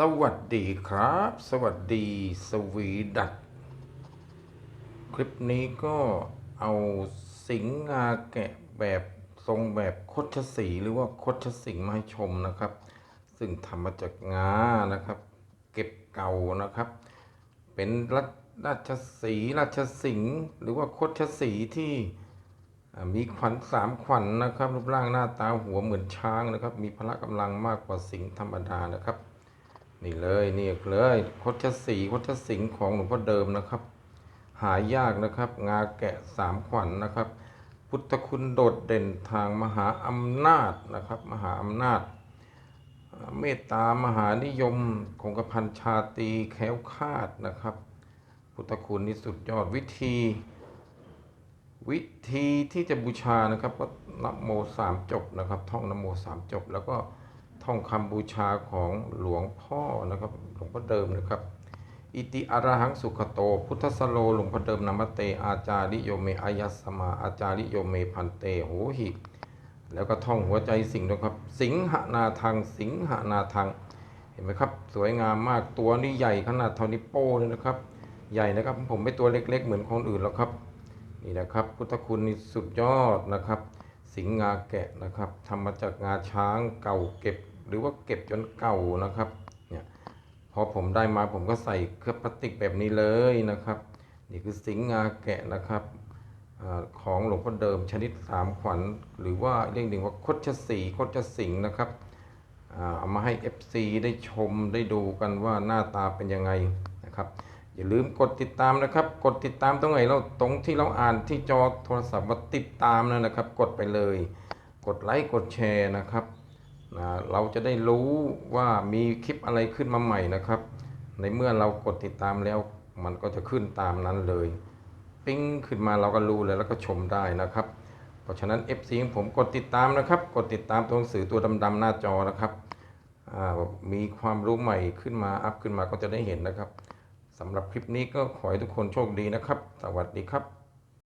สวัสดีครับ สวัสดีสวีดัตคลิปนี้ก็เอาสิงห์งาแกะแบบทรงแบบคดชสีหรือว่าคดชสิงมาให้ชมนะครับ ซึ่งทำมาจากงานะครับ เก็บเก่านะครับ เป็นรัชราชสีราชสิงห์หรือว่าคดชสีที่มีขวัญสามขวัญนะครับรูปร่างหน้าตาหัวเหมือนช้างนะครับ มีพละกำลังมากกว่าสิงห์ธรรมดานะครับ นี่เลยนี่เลยคดชสีคดชสิงของหลวงพ่อเดิมนะครับ หายากนะครับ งาแกะสามขวัญนะครับ พุทธคุณโดดเด่นทางมหาอำนาจนะครับ มหาอำนาจ เมตตามหานิยมคงกระพันชาตีแค้วคาดนะครับ พุทธคุณนี่สุดยอดวิธี วิธีที่จะบูชานะครับก็นโมสามจบนะครับ ท่องนโมสามจบแล้วก็ ท่องคำบูชาของหลวงพ่อนะครับ หลวงพ่อเดิมนะครับ อิติอาระหังสุขโต พุทธสโลหลวงพ่อเดิมนามเต อาจาริโยเมอายัสมา อาจาริโยเมพันเตโหหิ แล้วก็ท่องหัวใจสิงห์นะครับ สิงหนาทังสิงหนาทังเห็นไหมครับ สวยงามมากตัวนี้ใหญ่ขนาดเท่านิ้วโป้เลยนะครับ ใหญ่นะครับผมไม่ตัวเล็ก ๆ เหมือนคนอื่นหรอกครับ นี่นะครับ พุทธคุณนี่สุดยอดนะครับ สิงห์งาแกะนะครับทำมาจากงาช้างเก่าเก็บ หรือว่าเก็บจนเก่านะครับเนี่ยพอผมได้มาผมก็ใส่เครื่องพลาสติกแบบนี้เลยนะครับ นี่คือสิงห์งาแกะนะครับอของหลวงพ่อเดิมชนิดสามขวัญ หรือว่าเรียกหนึ่งว่าคดชสีคดชสิงห์นะครับเอามาให้ FC ได้ชมได้ดูกันว่าหน้าตาเป็นยังไงนะครับ อย่าลืมกดติดตามนะครับ กดติดตามตรงไหนเราตรงที่เราอ่านที่จอโทรศัพท์ว่าติดตามนั่นนะครับ กดไปเลย กดไลค์กดแชร์นะครับนะเราจะได้รู้ว่ามีคลิปอะไรขึ้นมาใหม่นะครับ ในเมื่อเรากดติดตามแล้ว มันก็จะขึ้นตามนั้นเลย ปิ้งขึ้นมาเราก็รู้เลยแล้วก็ชมได้นะครับ เพราะฉะนั้น FC ของผมกดติดตามนะครับ กดติดตามตัวหนังสือตัวดำๆหน้าจอนะครับอ่ามีความรู้ใหม่ขึ้นมาอัพขึ้นมาก็จะได้เห็นนะครับ สำหรับคลิปนี้ก็ขอให้ทุกคนโชคดีนะครับ สวัสดีครับ